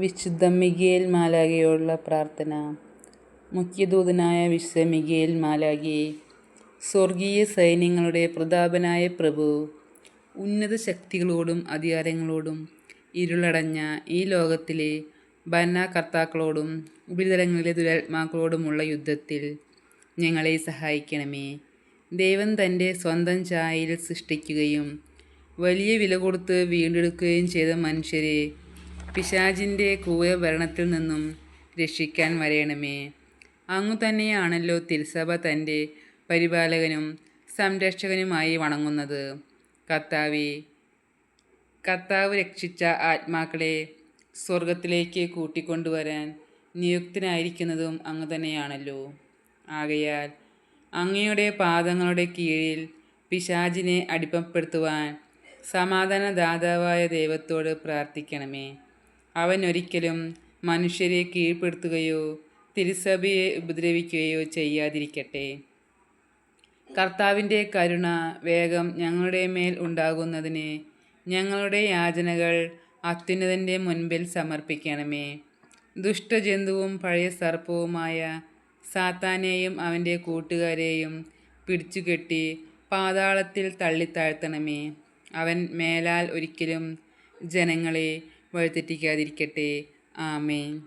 വിശുദ്ധ മിഗേൽ മാലാഖയോടുള്ള പ്രാർത്ഥന. മുഖ്യദൂതനായ വിശുദ്ധ മിഗേൽ മാലാഖയെ സ്വർഗീയ സൈന്യങ്ങളുടെ പ്രതാപനായ പ്രഭു ഉന്നത ശക്തികളോടും അധികാരങ്ങളോടും ഇരുളടഞ്ഞ ഈ ലോകത്തിലെ ഭരണകർത്താക്കളോടും ഉപരിതലങ്ങളിലെ ദുരാത്മാക്കളോടുമുള്ള യുദ്ധത്തിൽ ഞങ്ങളെ സഹായിക്കണമേ. ദൈവം തന്റെ സ്വന്തം ചായയിൽ സൃഷ്ടിക്കുകയും വലിയ വില കൊടുത്ത് വീണ്ടെടുക്കുകയും ചെയ്ത മനുഷ്യരെ പിശാചിന്റെ ക്രൂരഭരണത്തിൽ നിന്നും രക്ഷിക്കാൻ വരയണമേ അങ്ങു തന്നെയാണല്ലോ തിരുസഭ തന്റെ പരിപാലകനും സംരക്ഷകനുമായി വണങ്ങുന്നത്. കർത്താവെ കർത്താവ് രക്ഷിച്ച ആത്മാക്കളെ സ്വർഗത്തിലേക്ക് കൂട്ടിക്കൊണ്ടുവരാൻ നിയുക്തനായിരിക്കുന്നതും അങ്ങ് തന്നെയാണല്ലോ. ആകയാൽ അങ്ങയുടെ പാദങ്ങളുടെ കീഴിൽ പിശാചിനെ അടിമപ്പെടുത്തുവാൻ സമാധാനദാതാവായ ദൈവത്തോട് പ്രാർത്ഥിക്കണമേ. അവൻ ഒരിക്കലും മനുഷ്യരെ കീഴ്പ്പെടുത്തുകയോ തിരുസഭയെ ഉപദ്രവിക്കുകയോ ചെയ്യാതിരിക്കട്ടെ. കർത്താവിന്റെ കരുണ വേഗം ഞങ്ങളുടെ മേൽ ഉണ്ടാകുന്നതിന് ഞങ്ങളുടെ യാചനകൾ അത്യുന്നതന്റെ മുൻപിൽ സമർപ്പിക്കണമേ. ദുഷ്ടജന്തുവും പഴയ സർപ്പവുമായ സാത്താനെയും അവന്റെ കൂട്ടുകാരെയും പിടിച്ചുകെട്ടി പാതാളത്തിൽ തള്ളിത്താഴ്ത്തണമേ. അവൻ മേലാൽ ഒരിക്കലും ജനങ്ങളെ വഴിതെറ്റിക്കാതിരിക്കട്ടെ. ആമേൻ.